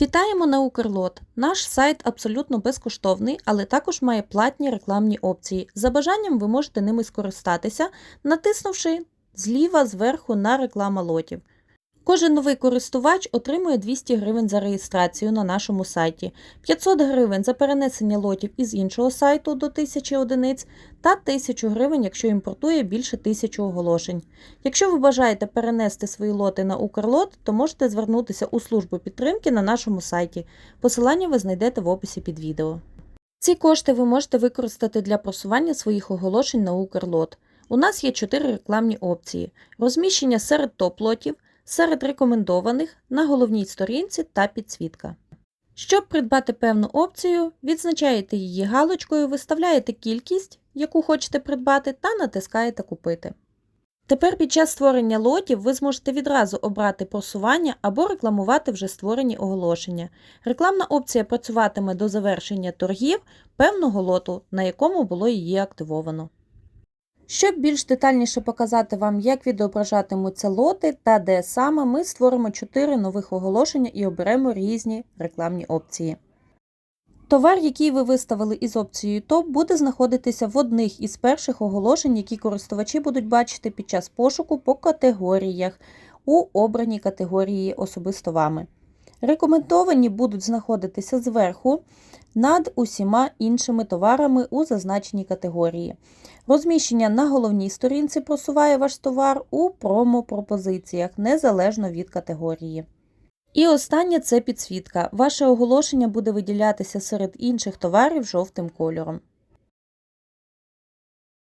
Вітаємо на Укрлот. Наш сайт абсолютно безкоштовний, але також має платні рекламні опції. За бажанням ви можете ними скористатися, натиснувши зліва зверху на реклама лотів. Кожен новий користувач отримує 200 гривень за реєстрацію на нашому сайті, 500 гривень за перенесення лотів із іншого сайту до 1000 одиниць та 1000 гривень, якщо імпортує більше 1000 оголошень. Якщо ви бажаєте перенести свої лоти на Укрлот, то можете звернутися у службу підтримки на нашому сайті. Посилання ви знайдете в описі під відео. Ці кошти ви можете використати для просування своїх оголошень на Укрлот. У нас є 4 рекламні опції: розміщення серед топ-лотів, серед рекомендованих, на головній сторінці та підсвітка. Щоб придбати певну опцію, відзначаєте її галочкою, виставляєте кількість, яку хочете придбати, та натискаєте Купити. Тепер під час створення лотів ви зможете відразу обрати просування або рекламувати вже створені оголошення. Рекламна опція працюватиме до завершення торгів певного лоту, на якому було її активовано. Щоб більш детальніше показати вам, як відображатимуться лоти та де саме, ми створимо 4 нових оголошення і оберемо різні рекламні опції. Товар, який ви виставили із опцією ТОП, буде знаходитися в одних із перших оголошень, які користувачі будуть бачити під час пошуку по категоріях у обраній категорії особисто вами. Рекомендовані будуть знаходитися зверху над усіма іншими товарами у зазначеній категорії. Розміщення на головній сторінці просуває ваш товар у промо-пропозиціях незалежно від категорії. І останнє це підсвітка. Ваше оголошення буде виділятися серед інших товарів жовтим кольором.